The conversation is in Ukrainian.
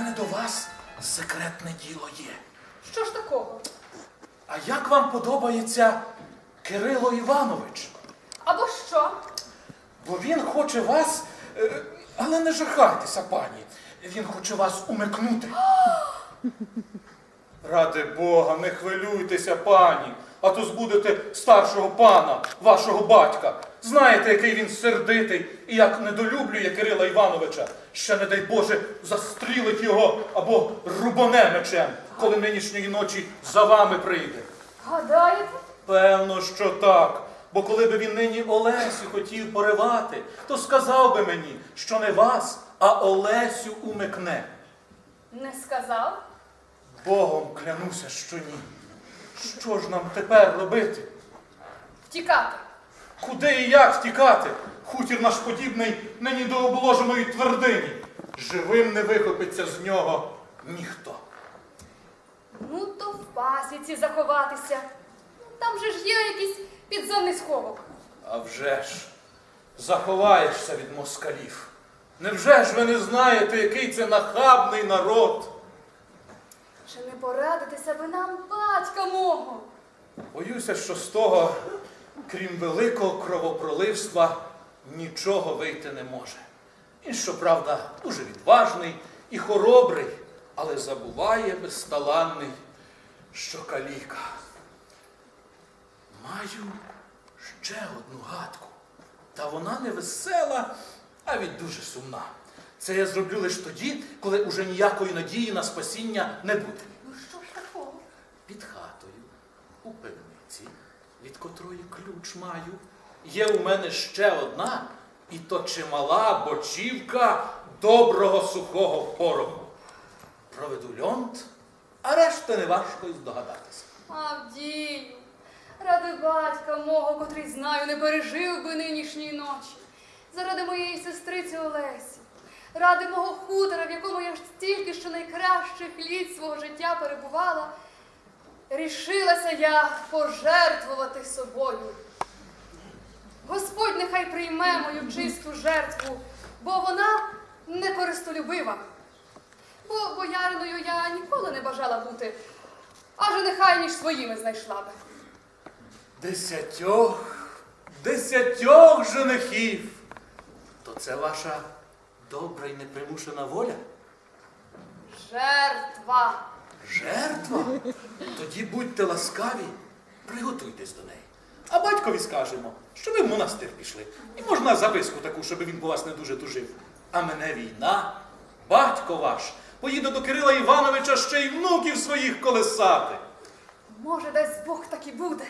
мене до вас секретне діло є. Що ж такого? А як вам подобається Кирило Іванович? Або що? Бо він хоче вас. е, Але не жахайтеся, пані. Він хоче вас умикнути. Ради Бога, не хвилюйтеся, пані, а то збудете старшого пана, вашого батька. Знаєте, який він сердитий і як недолюблює Кирила Івановича. Ще, не дай Боже, застрілить його або рубане мечем, коли нинішньої ночі за вами прийде. Гадаєте? Певно, що так. Бо коли би він нині Олесю хотів поривати, то сказав би мені, що не вас, а Олесю умикне. Не сказав? Богом клянуся, що ні. Що ж нам тепер робити? Втікати. Куди і як втікати? Хутір наш подібний нині до обложеної твердині. Живим не вихопиться з нього ніхто. Ну, то в пасіці заховатися. Там же ж є якийсь підземний сховок. А вже ж, заховаєшся від москалів. Невже ж ви не знаєте, який це нахабний народ? Чи не порадитися би нам батька мого? Боюся, що з того, крім великого кровопроливства, нічого вийти не може. Він, щоправда, дуже відважний і хоробрий, але забуває безталанний, що каліка. Маю ще одну гадку. Та вона не весела, а від дуже сумна. Це я зроблю лише тоді, коли уже ніякої надії на спасіння не буде. Ну що ж такого? Під хатою, у пивниці, від котрої ключ маю, є у мене ще одна, і то чимала бочівка доброго сухого пороху. Проведу льонт, а решта не важко й здогадатися. Авдію, ради батька мого, котрий знаю, не пережив би нинішньої ночі. Заради моєї сестриці Олесі, ради мого хутора, в якому я ж стільки що найкращих літ свого життя перебувала, рішилася я пожертвувати собою. Господь нехай прийме мою чисту жертву, бо вона не користолюбива. Бо бояриною я ніколи не бажала бути, аже нехай ніж своїми знайшла би. Десятьох, десятьох женихів. То це ваша добра й непримушена воля? Жертва. Жертва? Тоді будьте ласкаві, приготуйтесь до неї. А батькові скажемо, що ви в монастир пішли. І можна записку таку, щоб він по вас не дуже тужив. А мене війна, батько ваш, поїде до Кирила Івановича ще й внуків своїх колесати. Може, дасть Бог так і буде.